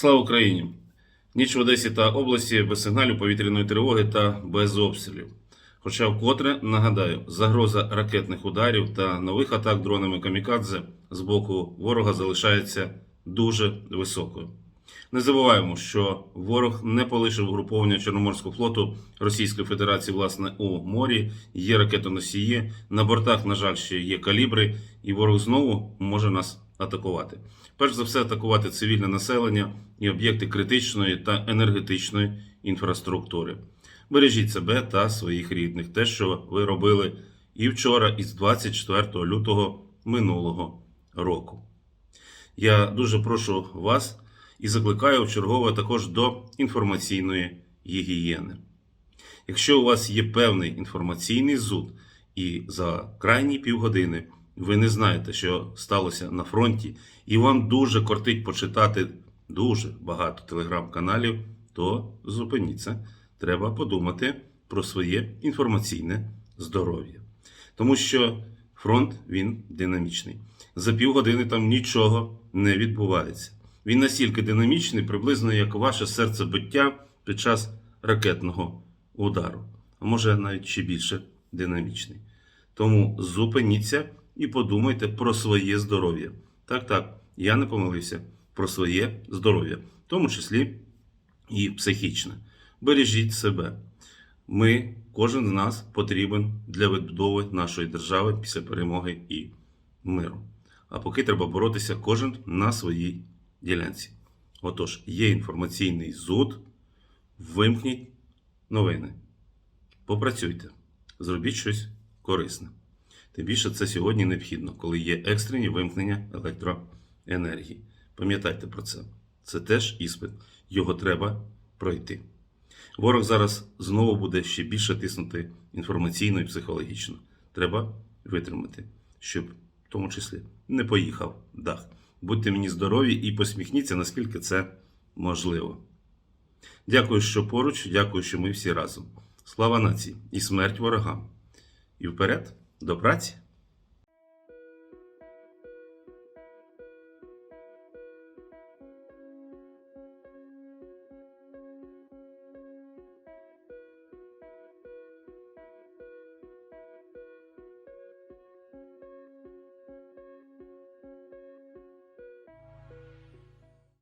Слава Україні! Ніч в Одесі та області без сигналів повітряної тривоги та без обстрілів. Хоча вкотре нагадаю, загроза ракетних ударів та нових атак дронами камікадзе з боку ворога залишається дуже високою. Не забуваємо, що ворог не полишив угруповання Чорноморського флоту Російської Федерації власне у морі. Є ракетоносії. На бортах, на жаль, ще є калібри, і ворог знову може нас атакувати. Перш за все, атакувати цивільне населення і об'єкти критичної та енергетичної інфраструктури. Бережіть себе та своїх рідних, те, що ви робили і вчора, із 24 лютого минулого року. Я дуже прошу вас і закликаю вчергове також до інформаційної гігієни. Якщо у вас є певний інформаційний зуд, і за крайні півгодини ви не знаєте, що сталося на фронті, і вам дуже кортить почитати дуже багато телеграм-каналів, то зупиніться. Треба подумати про своє інформаційне здоров'я. Тому що фронт він динамічний. За півгодини там нічого не відбувається. Він настільки динамічний, приблизно як ваше серцебиття під час ракетного удару, а може навіть ще більше динамічний. Тому зупиніться і подумайте про своє здоров'я. Так, так, я не помилився про своє здоров'я, в тому числі і психічне. Бережіть себе. Ми, кожен з нас потрібен для відбудови нашої держави після перемоги і миру. А поки треба боротися кожен на своїй ділянці. Отож, є інформаційний зуд, вимкніть новини. Попрацюйте, зробіть щось корисне. Тим більше це сьогодні необхідно, коли є екстрені вимкнення електроенергії. Пам'ятайте про це. Це теж іспит. Його треба пройти. Ворог зараз знову буде ще більше тиснути інформаційно і психологічно. Треба витримати, щоб в тому числі не поїхав дах. Будьте мені здорові і посміхніться, наскільки це можливо. Дякую, що поруч, дякую, що ми всі разом. Слава нації і смерть ворогам. І вперед до праці!